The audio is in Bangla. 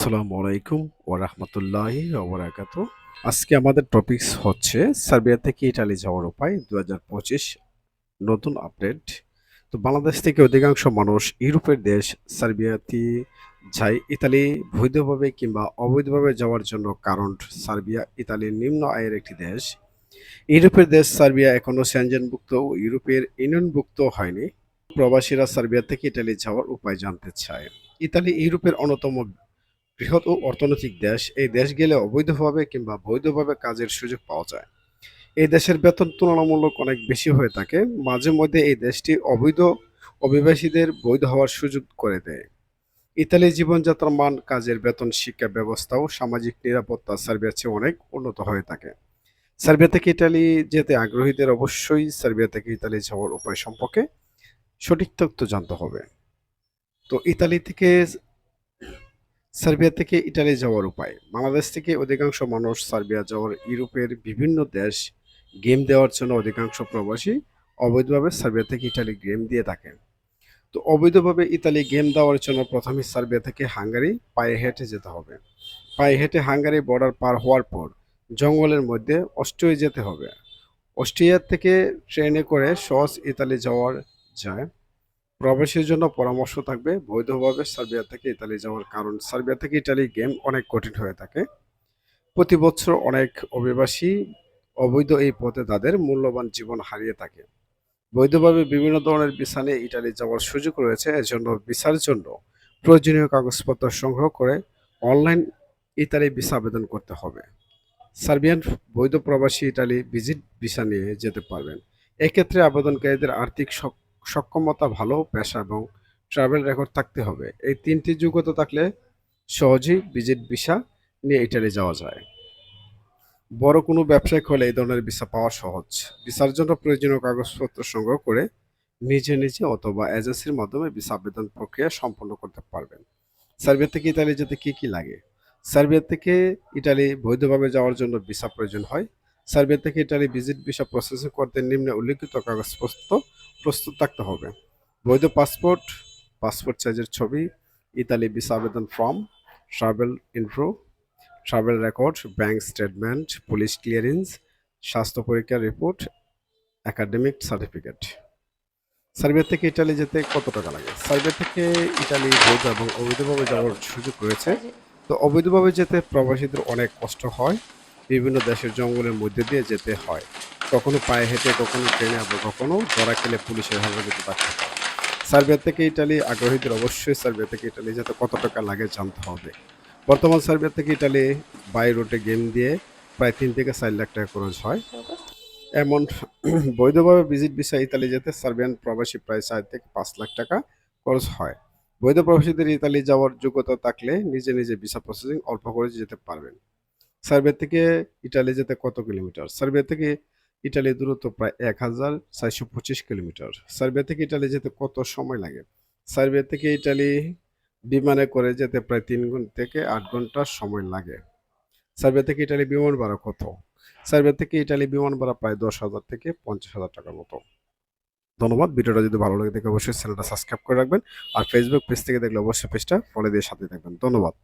আসসালামু আলাইকুম ওয়া রাহমাতুল্লাহি ওয়া বারাকাতু আজকে আমাদের টপিকস হচ্ছে সার্বিয়া থেকে ইতালি যাওয়ার উপায় 2025 নতুন আপডেট। তো বাংলাদেশ থেকে অধিকাংশ মানুষ ইউরোপের দেশ সার্বিয়াতে যায়। ইতালি বৈধভাবে কিংবা অবৈধভাবে যাওয়ার জন্য কারণ সার্বিয়া, ইতালির নিম্ন আয়ের একটি দেশ। ইউরোপের দেশ সার্বিয়া এখনও সেনজেনভুক্ত ও ইউরোপের ইউনিয়নভুক্ত হয়নি। প্রবাসীরা সার্বিয়া থেকে ইতালি যাওয়ার উপায় জানতে চায়। ইতালি ইউরোপের অন্যতম বৃহৎ ও অর্থনৈতিক দেশ, এই দেশ গেলে অবৈধভাবে কিংবা বৈধভাবে কাজের সুযোগ পাওয়া যায়। এই দেশের বেতন তুলনামূলক অনেক বেশি হয়ে থাকে। মাঝে মধ্যে এই দেশটি অবৈধ অভিবাসীদের বৈধ হওয়ার সুযোগ করে দেয়। ইতালি জীবনযাত্রার মান, কাজের বেতন, শিক্ষা ব্যবস্থা ও সামাজিক নিরাপত্তা সার্বিয়ার চেয়ে অনেক উন্নত হয়ে থাকে। সার্বিয়া থেকে ইতালি যেতে আগ্রহীদের অবশ্যই সার্বিয়া থেকে ইতালি যাওয়ার উপায় সম্পর্কে সঠিক তথ্য জানতে হবে। তো ইতালি থেকে সার্বিয়া থেকে ইটালি যাওয়ার উপায়। বাংলাদেশ থেকে অধিকাংশ মানুষ সার্বিয়া যাওয়ার ইউরোপের বিভিন্ন দেশ গেম দেওয়ার জন্য অধিকাংশ প্রবাসী অবৈধভাবে সার্বিয়া থেকে ইতালি গেম দিয়ে থাকেন। তো অবৈধভাবে ইতালি গেম দেওয়ার জন্য প্রথমে সার্বিয়া থেকে হাঙ্গারি পায়ে হেঁটে যেতে হবে। পায়ে হেঁটে হাঙ্গারি বর্ডার পার হওয়ার পর জঙ্গলের মধ্যে অস্ট্রিয়া যেতে হবে। অস্ট্রিয়া থেকে ট্রেনে করে সহজ ইতালি যাওয়ার যায়। প্রবাসীর জন্য পরামর্শ থাকবে। বৈধভাবে সার্বিয়া থেকে ইতালি যাওয়ার কারণ, সার্বিয়া থেকে ইতালি গেম অনেক কঠিন হয়ে থাকে। প্রতি বছর অনেক অভিবাসী অবৈধ এই পথে তাদের মূল্যবান জীবন হারিয়ে থাকে। বৈধভাবে বিভিন্ন ধরনের ভিসা নিয়ে ইটালি যাওয়ার সুযোগ রয়েছে। এজন্য ভিসার জন্য প্রয়োজনীয় কাগজপত্র সংগ্রহ করে অনলাইন ইতালি ভিসা আবেদন করতে হবে। সার্বিয়ান বৈধ প্রবাসী ইটালি ভিজিট ভিসা নিয়ে যেতে পারবেন। এক্ষেত্রে আবেদনকারীদের আর্থিক সক্ষমতা, ভালো পেশা এবং ট্রাভেল রেকর্ড থাকতে হবে। এই তিনটি যোগ্যতা থাকলে সহজেই ভিজিট ভিসা নিয়ে ইটালি যাওয়া যায়। বড় কোনো ব্যবসায়িক হলে এই ধরনের ভিসা পাওয়া সহজ। ভিসার জন্য প্রয়োজনীয় কাগজপত্র সংগ্রহ করে নিজে নিজে অথবা এজেন্সির মাধ্যমে ভিসা আবেদন প্রক্রিয়া সম্পন্ন করতে পারবেন। সার্বিয়া থেকে ইতালি যেতে কি কি লাগে? সার্বিয়া থেকে ইটালি বৈধভাবে যাওয়ার জন্য ভিসা প্রয়োজন হয়। সার্বিয়া থেকে ইটালি ভিজিট ভিসা প্রসেসিং করতে নিম্নে উল্লিখিত কাগজপত্র প্রস্তুত থাকতে হবে। বৈধ পাসপোর্ট পাসপোর্ট সাইজের ছবি, ইতালি ভিসা আবেদন form, travel info travel record, bank statement, police clearance, স্বাস্থ্য পরীক্ষার রিপোর্ট, একাডেমিক সার্টিফিকেট। সার্বিয়া থেকে ইটালি যেতে কত টাকা লাগে? সার্বিয়া থেকে ইটালি বৈধ এবং অবৈধভাবে যাওয়ার সুযোগ রয়েছে। তো অবৈধভাবে যেতে প্রবাসীদের অনেক কষ্ট হয়। বিভিন্ন দেশের জঙ্গলের মধ্যে দিয়ে যেতে হয়। কখনো পায়ে হেঁটে, কখনো ট্রেনে আবার কখনো ধরা খেলে পুলিশের হেফাজতে থাকতে হয় সার্বিয়া থেকে ইটালি আগ্রহীদের অবশ্যই সার্বিয়া থেকে ইটালি যেতে কত টাকা লাগে জানতে হবে। বর্তমান সার্বিয়া থেকে ইটালি বাই রোডে গেম দিয়ে প্রায় তিন থেকে চার লাখ টাকা খরচ হয়। এমন বৈধভাবে ভিজিট ভিসা ইতালি যেতে সার্বিয়ান প্রবাসী প্রায় চার থেকে পাঁচ লাখ টাকা খরচ হয়। বৈধ প্রবাসীদের ইতালি যাওয়ার যোগ্যতা থাকলে নিজে নিজে ভিসা প্রসেসিং অল্প করে যেতে পারবেন। সার্বিয়া থেকে ইটালি যেতে কত কিলোমিটার? সার্বিয়া থেকে ইটালির দূরত্ব প্রায় এক হাজার চারশো পঁচিশ কিলোমিটার। সার্বিয়া থেকে ইটালি যেতে কত সময় লাগে? সার্বিয়া থেকে ইটালি বিমানে করে যেতে প্রায় তিন ঘণ্টা থেকে আট ঘণ্টা সময় লাগে। সার্বিয়া থেকে ইটালি বিমান ভাড়া কত? সার্বিয়া থেকে ইটালি বিমান ভাড়া প্রায় দশ হাজার থেকে পঞ্চাশ হাজার টাকার মতো। ধন্যবাদ। ভিডিওটা যদি ভালো লাগে দেখে অবশ্যই চ্যানেলটা সাবস্ক্রাইব করে রাখবেন। আর ফেসবুক পেজ থেকে দেখলে অবশ্যই পেজটা ফলো দিয়ে সাথে থাকবেন। ধন্যবাদ।